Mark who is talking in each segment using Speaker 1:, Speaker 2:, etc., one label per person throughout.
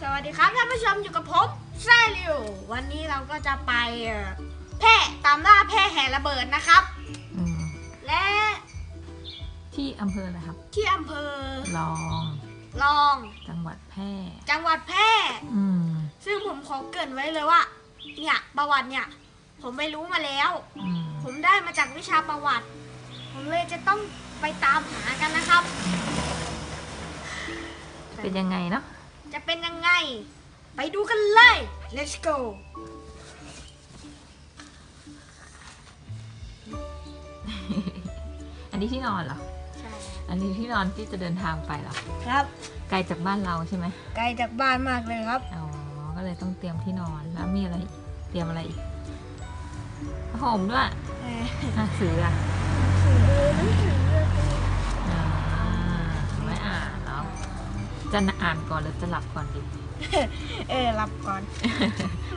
Speaker 1: สวัสดีครับท่านผู้ชมอยู่กับผมแซ่ลิววันนี้เราก็จะไปเอ่อแพร่ตามล่าแพร่แห่ระเบิดนะครับ
Speaker 2: อืม
Speaker 1: และ
Speaker 2: ที่อำเภออะไรครับ
Speaker 1: ที่อำเภอ
Speaker 2: ลอง
Speaker 1: รอง
Speaker 2: จังหวัดแพร่
Speaker 1: จังหวัดแพร่
Speaker 2: อืม
Speaker 1: ซึ่งผมขอเกรินไว้เลยว่า เนี่ยประวัติเนี่ย ผมไม่รู้มาแล้ว
Speaker 2: อืม
Speaker 1: ผมได้มาจากวิชาประวัติ ผมเลยจะต้องไปตามหากันนะครับ
Speaker 2: เป็นยังไงเนาะ
Speaker 1: จะเป็นยังไง ไปดูกันเลย let's go
Speaker 2: อันนี้ที่นอนเหรอ
Speaker 1: ใช่
Speaker 2: อันนี้ที่นอนที่จะเดินทางไปเหรอ
Speaker 1: ครับ
Speaker 2: ไกลจากบ้านเราใช่ไหม
Speaker 1: ไกลจากบ้านมากเลยครับ
Speaker 2: อ๋อ ก็เลยต้องเตรียมที่นอน แล้วมีอะไรอีกเตรียมอะไรอีกผ้าห่มด้วย
Speaker 1: เอ่อ
Speaker 2: หนังสืออะ
Speaker 1: ถือหนังสือ
Speaker 2: จะอ่านก่อนหรือจะหลับก่อนดี
Speaker 1: เออรับก่อน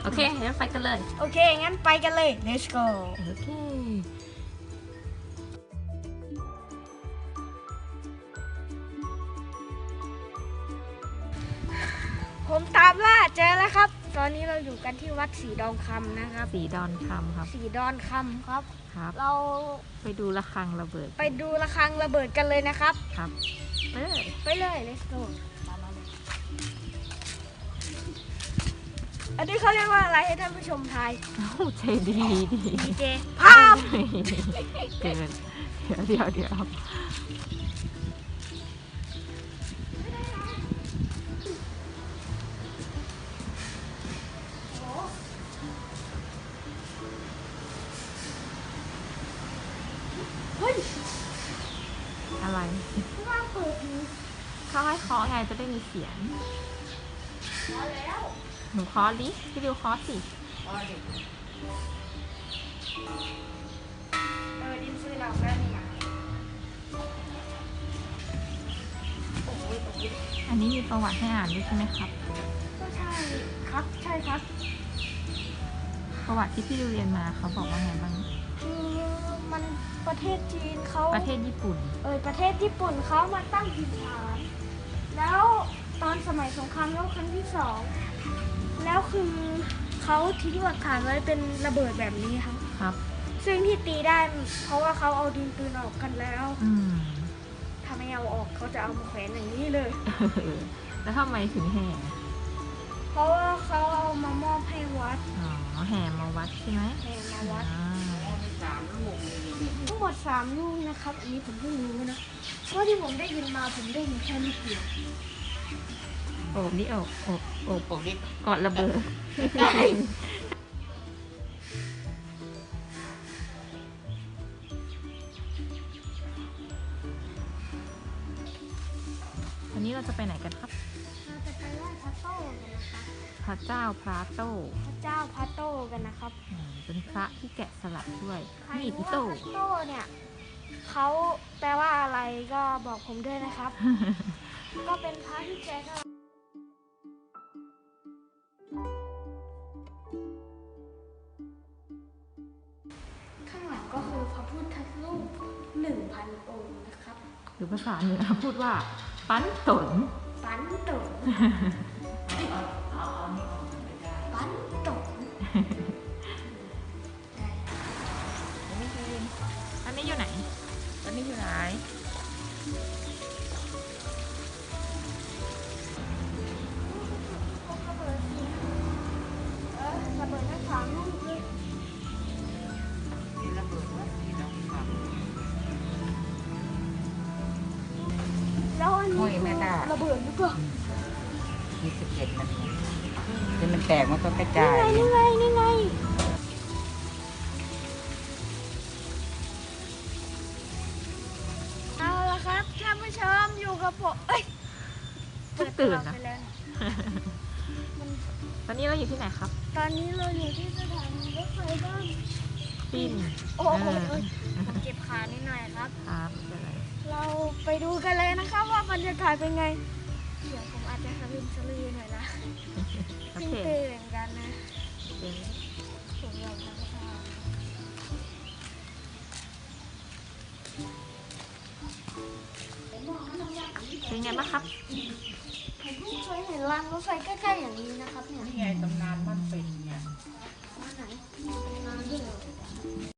Speaker 2: โอเคงั้นไปกันเลย
Speaker 1: โอเค งั้นไปกันเลย let's go
Speaker 2: โอเค
Speaker 1: ผมตามล่าเจอแล้วครับ ตอนนี้เราอยู่กันที่วัดสีดองคำนะครับ
Speaker 2: สีดอนคำครับ
Speaker 1: สีดอนคำครับ
Speaker 2: ครับ
Speaker 1: เรา
Speaker 2: ไปดูระฆังระเบิด
Speaker 1: ไปดูระฆังระเบิดกันเลยนะครับ
Speaker 2: ครับ ไปเลย
Speaker 1: ไปเลย let's go อันนี้เขาเรียกว่าอะไรให้ท่านผู้ชมทาย
Speaker 2: เอ้าใจดีดี
Speaker 1: ดีเจภาพ
Speaker 2: เกินเดี๋ยวเดี๋ยวเดี๋ยวอะไร
Speaker 1: ว่าเปิดอยู่
Speaker 2: เขาให้เคาะไงจะได้มีเสียง
Speaker 1: มาแล้ว
Speaker 2: หนูเคาะดิพี่ดิวเคาะสิ
Speaker 1: เออดินซื้อเราแล้วนี่นะโอ้ยโอ้ย
Speaker 2: อันนี้มีประวัติให้อ่านด้วยใช่ไหมครับ
Speaker 1: ก็ใช่ครับ ใช่ครับ
Speaker 2: ประวัติที่พี่ดิวเรียนมาเขาบอกว่าไงบ้าง
Speaker 1: คือมันประเทศจีนเขา
Speaker 2: ประเทศญี่ปุ่น
Speaker 1: เออประเทศญี่ปุ่นเขามาตั้งถิ่นฐาน แล้วตอนสมัยสงครามโลกครั้งที่สอง แล้วคือเขาทิ้งหลักฐานไว้เป็นระเบิดแบบนี้ครับ
Speaker 2: ครับ
Speaker 1: ซึ่งที่ตีได้เพราะว่าเขาเอาดินปืนออกกันแล้ว
Speaker 2: อืม
Speaker 1: ถ้าไม่เอาออกเขาจะเอามาแขวนอย่างนี้เลย
Speaker 2: แล้วทำไมถึงแห่
Speaker 1: เพราะว่าเขาเอามามอบให้วัด
Speaker 2: อ๋อแห่มาวัดใช่ไหม
Speaker 1: แห่มาวัด
Speaker 2: อ่า
Speaker 1: ทั้งหมดสามลูกนะครับ อันนี้ผมเพิ่งรู้นะ เพราะที่ผมได้ยินมาผมได้ยินแค่ลูกเดียว
Speaker 2: โอบนี่โอบโอบโอบโอบนี่กอดระเบิดวันนี้เราจะไปไหนกันครับ
Speaker 1: เราจะไปไหว้พระโต้กันนะคะ
Speaker 2: พระเจ้าพระโต้
Speaker 1: พระเจ้าพระโต้กันนะครับ
Speaker 2: อืมเป็นพระที่แกะสลักด้วย
Speaker 1: ใคร
Speaker 2: มีด
Speaker 1: รู้
Speaker 2: อิ
Speaker 1: ว่า
Speaker 2: โต้
Speaker 1: พระโต้เนี่ยเขาแปลว่าอะไรก็บอกผมด้วยนะครับ ก็เป็นพระที่แกก็ หนึ่งพันองค์นะครับ
Speaker 2: หรือภาษาเหนือพูดว่า ปั้นตน
Speaker 1: ปันตงปันตง
Speaker 2: อันนี้ยืนอันนี้อยู่ไหน อันนี้อยู่ไหน
Speaker 1: ระเบิดหรือเปล่า
Speaker 3: ยี่สิบเจ็ดนาทีที่มันแตกมันก็กระจาย
Speaker 1: นี่ไงนี่ไงเอาละครับท่านผู้ชมอยู่กับผมเอ้ย
Speaker 2: เพิ่งตื่นนะ
Speaker 1: เปิดไปแล้วนะมัน
Speaker 2: ตอนนี้เราอยู่ที่ไหนครับ
Speaker 1: ตอนนี้เราอยู่ที่สถานีรถไฟบ้าน
Speaker 2: ปิน
Speaker 1: โอ้โหผมเจ็บขานิดหน่อยครับ
Speaker 2: ครับเป็นไร
Speaker 1: เราไปดูกันเลยนะครับว่า บรรยากาศเป็นไง เดี๋ยวผมอาจจะสลืมสลือหน่อยนะ
Speaker 2: โอ
Speaker 1: เพิ่ง
Speaker 2: เค
Speaker 1: ตื่นกันนะ
Speaker 2: เป็น
Speaker 1: ผมยอมทั้งชา
Speaker 2: เป็นไงบ้างครับ
Speaker 1: ผมเพิ่งเคยเห็นนรางรถไฟใกล้ๆอย่างนี้นะครับเนี่ย
Speaker 3: นี่ไงตำนานบ้านเป็ดเนี่ย
Speaker 1: อันไหนมีตำนานด้วยเหรอ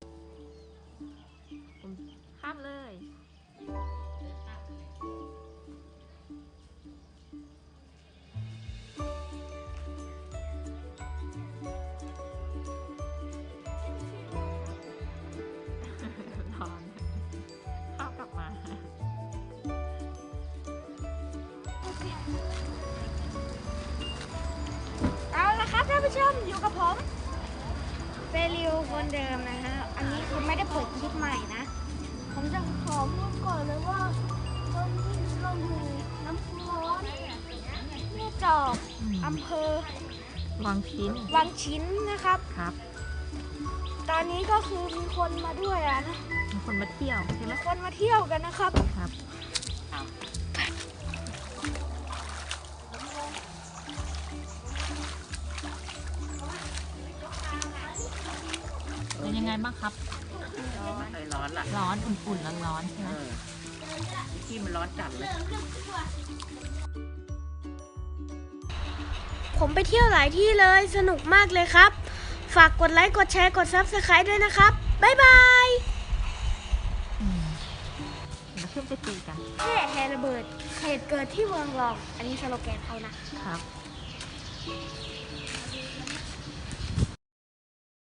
Speaker 1: ผู้ชมอยู่กับผมเฟริวคนเดิมนะฮะ อันนี้คือไม่ได้เปิดคลิปใหม่นะ ผมจะขอพูดก่อนเลยว่าตอนนี้เราอยู่น้ำพุร้อนแม่จอก
Speaker 2: อำ
Speaker 1: เภอ
Speaker 2: วางชิ้น
Speaker 1: วังชิ้นนะครับ
Speaker 2: ครับ
Speaker 1: ตอนนี้ก็คือมีคนมาด้วยอะนะ
Speaker 2: มีคนมาเที่ยวใช่ไหม
Speaker 1: มีคนมาเที่ยวกันนะครับ
Speaker 2: ครับ ไงบ้างครับ
Speaker 3: ร้อนเลยร้อนล่ะ
Speaker 2: ร้อนอุ่นๆร้อนๆใช่ไห
Speaker 3: เอ
Speaker 2: ม
Speaker 3: อที่มันร้อนจัดเลย
Speaker 1: ผมไปเที่ยวหลายที่เลยสนุกมากเลยครับ ฝากกดไลค์ กดแชร์ กด Subscribe ด้วยนะครับ บ๊ายบาย
Speaker 2: อืมเดี๋ยวขึ้นไปตีกัน
Speaker 1: แห่แฮระเบิดเหตุเกิดที่เมืองรอง อันนี้สโลแกนเขานะ
Speaker 2: ครับ